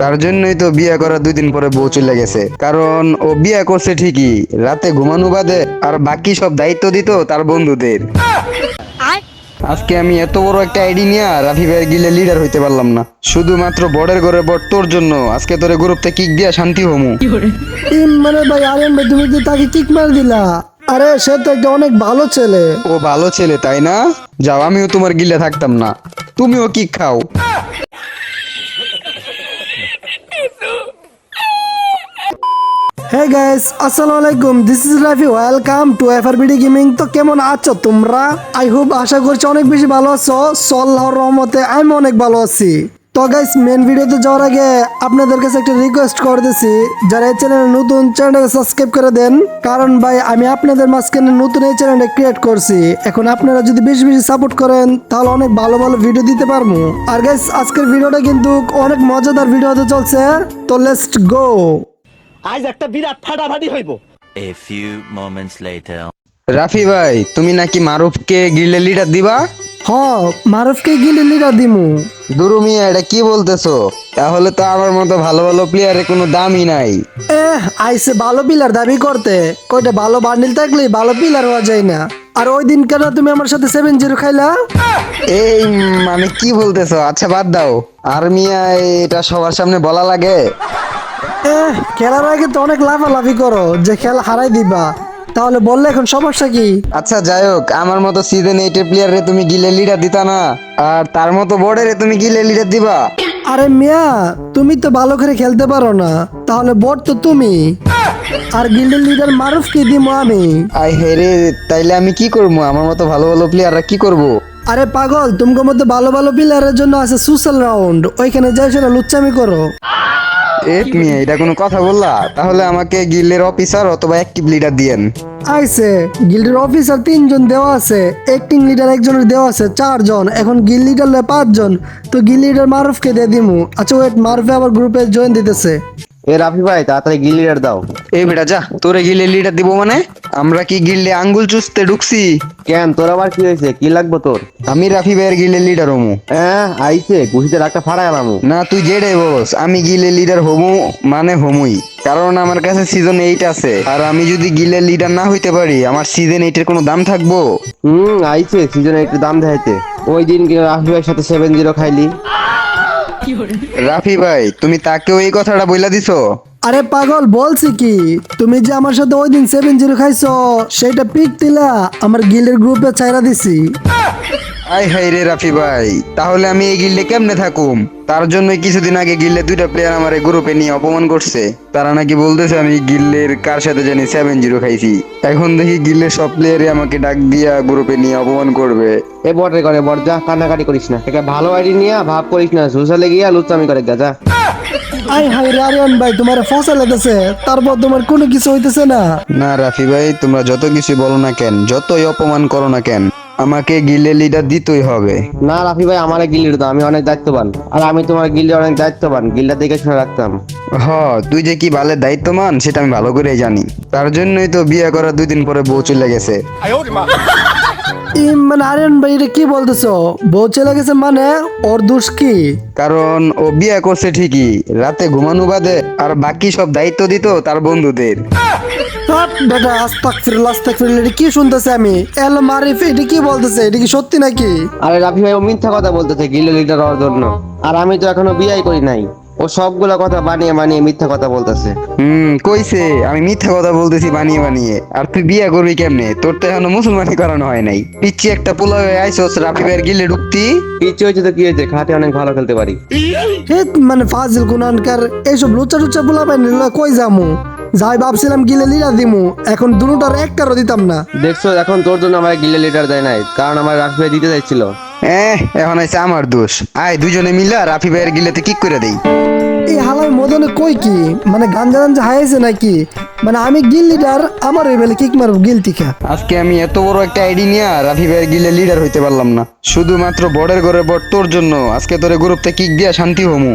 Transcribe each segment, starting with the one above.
তার জন্যই তো বিয়ে করার দুই দিন পরে বউ চলে গেছে। কারণ ও বিয়ে করছে ঠিকই রাতে ঘুমানো বাদে আর বাকি সব দায়িত্ব দিত তার বন্ধুদের। আজকে আমি এত বড় একটা আইডি নিয়ে রাফি ভাইয়ের গিলে লিডার হইতে পারলাম না। শুধুমাত্র বড়ের ঘরে বড় তোর জন্য আজকে তোরে গ্রুপতে কিক দিয়া শান্তি হমু। মানে ভাই আরিয়ান ভাই তুমি কি তাকে কিক মার দিলা আরে সে তো একটা অনেক ভালো ছেলে। ও ভালো ছেলে তাই না? যাও আমিও তোমার গিলে থাকতাম না। তুমিও কিক খাও। হে গাইস আসসালামু আলাইকুম this is Rafi welcome to FRBD gaming তো কেমন আছো তোমরা? আই হোপ আশা করছি অনেক বেশি ভালো আছো। সল্লাহর রহমতে আমি অনেক ভালো আছি। তো গাইস মেন ভিডিওতে যাওয়ার আগে আপনাদের কাছে একটা রিকোয়েস্ট করে দিছি। যারা এই চ্যানেলে নতুন চ্যানেলকে সাবস্ক্রাইব করে দেন। কারণ ভাই, আমি আপনাদের মাঝখানে নতুন এই চ্যানেলটা ক্রিয়েট করছি। এখন আপনারা যদি বেশি বেশি সাপোর্ট করেন, তাহলে অনেক ভালো ভালো ভিডিও দিতে পারব। আর গাইস আজকের ভিডিওটা কিন্তু অনেক মজাদার ভিডিও হতে চলছে। তো লেটস গো আজ একটা বিরাট ফাটাফাটি হইব। A few moments later. Rafi ভাই তুমি নাকি মারুফকে গিলে লিডার দিবা? হ মারুফকে গিলে লিডার দিমু। দুরু মিয়া এটা কি বলতেছো? তাহলে তো আমার মতো ভালো ভালো প্লেয়ারের কোনো দামই নাই। এ আইসে ভালো পিলার দাবি করতে। কয়টা ভালো বান্ডিল থাকলে ভালো পিলার হওয়া যায় না। আর ওই দিন কেন তুমি আমার সাথে সেভেন জিরো খাইলা? এই মানে কি বলতেছো? আচ্ছা বাদ দাও। আর মিয়া এটা সবার সামনে বলা লাগে। এ খেলার আগে তো অনেক লাফালাফি করো যে খেলা হারাই দিবা। তাহলে বললে এখন সমস্যা কি? আচ্ছা যাই হোক আমার মতো সিজন এইটের প্লেয়ারে তুমি গিলে লিডার দিতা না আর তার মতো বোর্ডের তুমি গিলে লিডার দিবা। আরে মিয়া তুমি তো ভালো করে খেলতে পারো না তাহলে বট তো তুমি। আর গিল্ডের লিডার মারুফকে দিমো আমি? আই হেরে তাইলে আমি কি করব? আমার মতো ভালো ভালো প্লেয়াররা কি করব? আরে পাগল তোমার মধ্যে ভালো ভালো প্লেয়ারের জন্য আছে সুসাল রাউন্ড ওইখানে যাই সেটা লুচ্চামি করো। এ তুমি এটা কোনো কথা বললা? তাহলে আমাকে গিল্ডের অফিসার অথবা অ্যাক্টিভ লিডার দিয়েন। আইসে গিল্ডের অফিসার তিনজন দেওয়া আছে অ্যাক্টিং লিডার একজনের দেওয়া আছে চারজন। এখন গিল লিডার পাঁচজন তো গিল লিডার মারুফকে দিয়ে দিমু। আচ্ছা ওয়েট মারুফে আবার গ্রুপে জয়েন দিতেছে। এ রাফি ভাই তাড়াতাড়ি গিলিয়ার দাও। এই বেটা যা তোরে গিলে লিডার দিব মানে? আমরা কি গিল্লে আঙ্গুল চুষতে ঢুকছি? কেন তোর আবার কি হয়েছে? কি লাগবে তোর? আমি রাফি ভাইয়ের গিলে লিডার হমু। হ্যাঁ আইছে ঘুষিতে রাখটা ফাড়াই আলামু। না তুই যেটাই বলস আমি গিলে লিডার হমু মানে হমুই। কারণ আমার কাছে সিজন এইট আছে আর আমি যদি গিলের লিডার না হইতে পারি আমার সিজন এইটের কোনো দাম থাকব? হুম আইছে সিজনে একটু দাম দেখাইতে। ওই দিন কি রাফি ভাইয়ের সাথে সেভেন জিরো খাইলি। রাফি ভাই, তুমি তাকেও এই কথাটা বইলা দিছো? আরে পাগল, বলছি কি? তুমি যে আমার সাথে ওই দিন সেভেন জিরো খাইছো সেটা পিক দিলা, আমার গিলের গ্রুপে চাইরা দিছি। আই হাই রে রাফি ভাই তাহলে আমি এই গিল্ডে কেমনে থাকুম? তার জন্য কিছুদিন আগে গিল্ডে দুইটা প্লেয়ার আমার গ্রুপে নিয়ে অপমান করছে। তারা নাকি বলতেছে আমি গিল্লের কার সাথে জানি? সেভেন জিরো খাইছি। এখন দেখি গিল্লের সব প্লেয়ারই আমাকে ডাক দিয়া গ্রুপে নিয়ে অপমান করবে। এ বটে করে বট যা কান্নাকাটি করিস না। একটা ভালো আইডি নিয়ে ভাব করিস না। সোশ্যালে গিয়া লুচ্চামি করে গা যা। আই হাই রে আরিয়ান ভাই তোমার ফসা লেগেছে তারপর তোমার কোনো কিছু হইতেছে না। না রাফি ভাই তোমরা যত কিছু বলো না কেন যতই অপমান করো না কেন আমাকে গিলে লিডার দিতেই হবে। না রাফি ভাই আমার গিলে দাও আমি অনেক দায়িত্ববান। আর আমি তোমার গিলে অনেক দায়িত্ববান গিলটা দেখে শুনে রাখতাম। হ তুই যে কি বালের দায়িত্বমান সেটা আমি ভালো করেই জানি। তার জন্যই তো বিয়ে করার দুই দিন পরে বউ চলে গেছে। মানে ভাই এটা কি বলতেছো? বউ চলে গেছে মানে ওর দোষ কি? কারণ ও বিয়ে করছে ঠিকই। রাতে ঘুমানো বাদে আর বাকি সব দায়িত্ব দিত তার বন্ধুদের। বেটা আস্তাক ফিরল আস্তাক এটা কি শুনতেছে আমি? এলো মারিফ এটা কি বলতেছে? এটা কি সত্যি নাকি? আরে রাফি ভাই ও মিথ্যা কথা বলতেছে গিল্ড লিডার হওয়ার জন্য। আর আমি তো এখনও বিয়াই করি নাই। সবগুলা কথা বানিয়ে বানিয়ে মিথ্যা কথা বলতেছে। হুম কইছে আমি মিথ্যা কথা বলতেছি বানিয়ে বানিয়ে। আর তুই বিয়ে করবি কেমনে? তোর তো এখনও মুসলমানি করানো হয় নাই। পিচ্ছি একটা পোলা হয়ে আইসোস রাফি ভাইয়ের গিলে ঢুকতি। পিচ্ছে হয়েছে তো কি হয়েছে? খাতে অনেক ভালো খেলতে পারি। মানে ফাজিল গুনানকার এইসব লুচা টুচা পোলা পাই কই যামু? যাই ভাবছিলাম গিলে লিরা দিমু এখন দুটার একটারও দিতাম না। দেখছ এখন তোর জন্য আমার গিল্ডে লিডার দেয় নাই কারণ আমার রাফি ভাই দিতে চাইছিল। এখন আইসে আমার দোষ। আয় দুজনে মিলা রাফি ভাইয়ের গিলেতে কিক করে দেই। এই হালাই মদনে কই কি? মানে গাঞ্জা গাঞ্জা হাইছে নাকি? মানে আমি গিল লিডার আমার বেলে কিক মারব গিল টিকা আজকে আমি এত বড় একটা আইডি নিয়ে রাফি ভাইয়ের গিলে লিডার হইতে পারলাম না। শুধুমাত্র বড়ের ঘরে বড় তোর জন্য আজকে তোরে গ্রুপতে কিক দিয়া শান্তি হমু।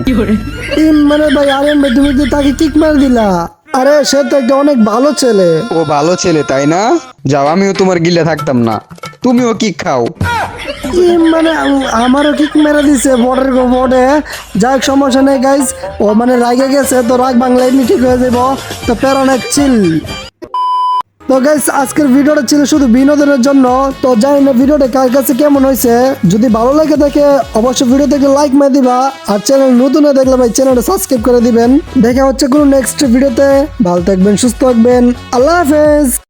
মানে ভাই আরেন ভাই তুমি তো তাকে কিক মার দিলা। আরে সে তো একটা অনেক ভালো ছেলে। ও ভালো ছেলে তাই না? যাও আমিও তোমার গিলে থাকতাম না। তুমিও কিক খাও। কি মানে আম- আমারও কিক মেরে দিছে বর্ডের বোর্ডে যাই হোক সমস্যা নেই গাইজ ও মানে রাগে গেছে, তো রাগ বাংলা এমনি ঠিক হয়ে যাব। তো প্যারনের চিল তো গাইস আজকের ভিডিওটা ছিল শুধু বিনোদনের জন্য। তো জানি না ভিডিওটা কার কাছে কেমন হয়েছে। যদি ভালো লাগে থাকে অবশ্যই ভিডিও থেকে লাইক মেরে দিবা। আর চ্যানেল নতুন হয়ে দেখলে ভাই চ্যানেলটা সাবস্ক্রাইব করে দিবেন। দেখা হচ্ছে কোনো নেক্সট ভিডিওতে। ভালো থাকবেন, সুস্থ থাকবেন। আল্লাহ হাফেজ।